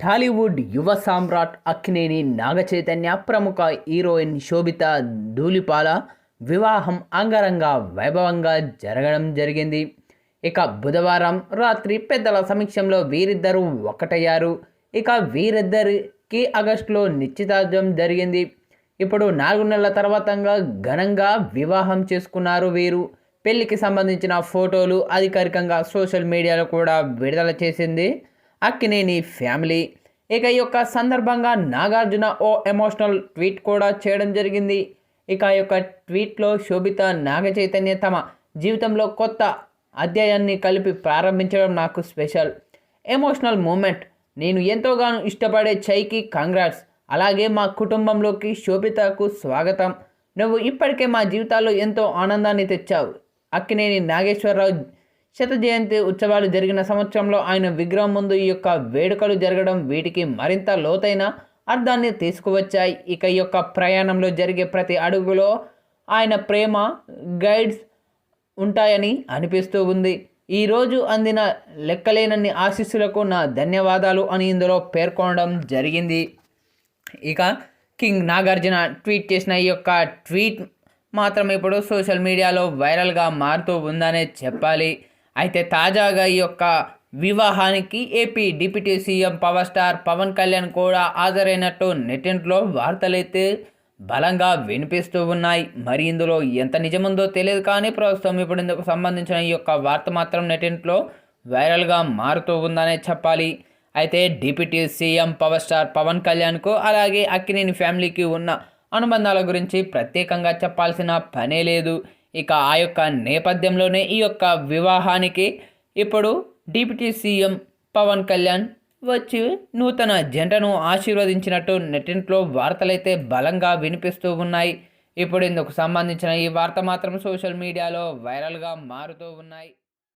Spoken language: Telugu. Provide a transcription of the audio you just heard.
టాలీవుడ్ యువ సామ్రాట్ అక్కినేని నాగచైతన్య ప్రముఖ హీరోయిన్ శోభిత ధూళిపాల వివాహం అంగరంగ వైభవంగా జరగడం జరిగింది. ఇక బుధవారం రాత్రి పెద్దల సమీక్షంలో వీరిద్దరూ ఒకటయ్యారు. ఇక వీరిద్దరికి ఆగస్టులో నిశ్చితార్థం జరిగింది. ఇప్పుడు నాలుగు నెలల తర్వాతంగా ఘనంగా వివాహం చేసుకున్నారు వీరు. పెళ్ళికి సంబంధించిన ఫోటోలు అధికారికంగా సోషల్ మీడియాలో కూడా విడుదల చేసింది. అక్కినేని ఫ్యామిలీ. ఇక ఈ యొక్క సందర్భంగా నాగార్జున ఓ ఎమోషనల్ ట్వీట్ కూడా చేయడం జరిగింది. ఇక ఈ యొక్క ట్వీట్లో శోభిత నాగచైతన్య తమ జీవితంలో కొత్త అధ్యాయాన్ని కలిపి ప్రారంభించడం నాకు స్పెషల్. Emotional moment. నేను ఎంతోగానో ఇష్టపడే చైకి కంగ్రాట్స్. అలాగే మా కుటుంబంలోకి శోభితకు స్వాగతం. నువ్వు ఇప్పటికే మా జీవితాల్లో ఎంతో ఆనందాన్ని తెచ్చావు. అక్కినేని నాగేశ్వరరావు శత జయంతి ఉత్సవాలు జరిగిన సంవత్సరంలో ఆయన విగ్రహం ముందు ఈ యొక్క వేడుకలు జరగడం వీటికి మరింత లోతైన అర్థాన్ని తీసుకువచ్చాయి. ఇక ఈ యొక్క ప్రయాణంలో జరిగే ప్రతి అడుగులో ఆయన ప్రేమ గైడ్స్ ఉంటాయని అనిపిస్తూ ఉంది. ఈరోజు అందిన లెక్కలేనన్ని ఆశీస్సులకు నా ధన్యవాదాలు అని ఇందులో పేర్కొనడం జరిగింది. ఇక కింగ్ నాగార్జున ట్వీట్ చేసిన ఈ యొక్క ట్వీట్ మాత్రం ఇప్పుడు సోషల్ మీడియాలో వైరల్గా మారుతూ ఉందనే చెప్పాలి. అయితే తాజాగా ఈ యొక్క వివాహానికి AP deputy CM power star Pawan Kalyan కూడా హాజరైనట్టు నెటింట్లో వార్తలైతే బలంగా వినిపిస్తూ ఉన్నాయి. మరి ఇందులో ఎంత నిజముందో తెలియదు కానీ ప్రస్తుతం ఇప్పుడు ఇందుకు సంబంధించిన ఈ యొక్క వార్త మాత్రం నెటింట్లో వైరల్గా మారుతూ ఉందనే చెప్పాలి. అయితే deputy CM power star Pawan కళ్యాణ్కు అలాగే అక్కినేని ఫ్యామిలీకి ఉన్న అనుబంధాల గురించి ప్రత్యేకంగా చెప్పాల్సిన పనే లేదు. ఇక ఆ యొక్క నేపథ్యంలోనే ఈ యొక్క వివాహానికి ఇప్పుడు డిప్యూటీ సీఎం పవన్ కళ్యాణ్ వచ్చి నూతన జంటను ఆశీర్వదించినట్టు నెట్టింట్లో వార్తలైతే బలంగా వినిపిస్తూ ఉన్నాయి. ఇప్పుడు ఇందుకు సంబంధించిన ఈ వార్త మాత్రం సోషల్ మీడియాలో వైరల్గా మారుతూ ఉన్నాయి.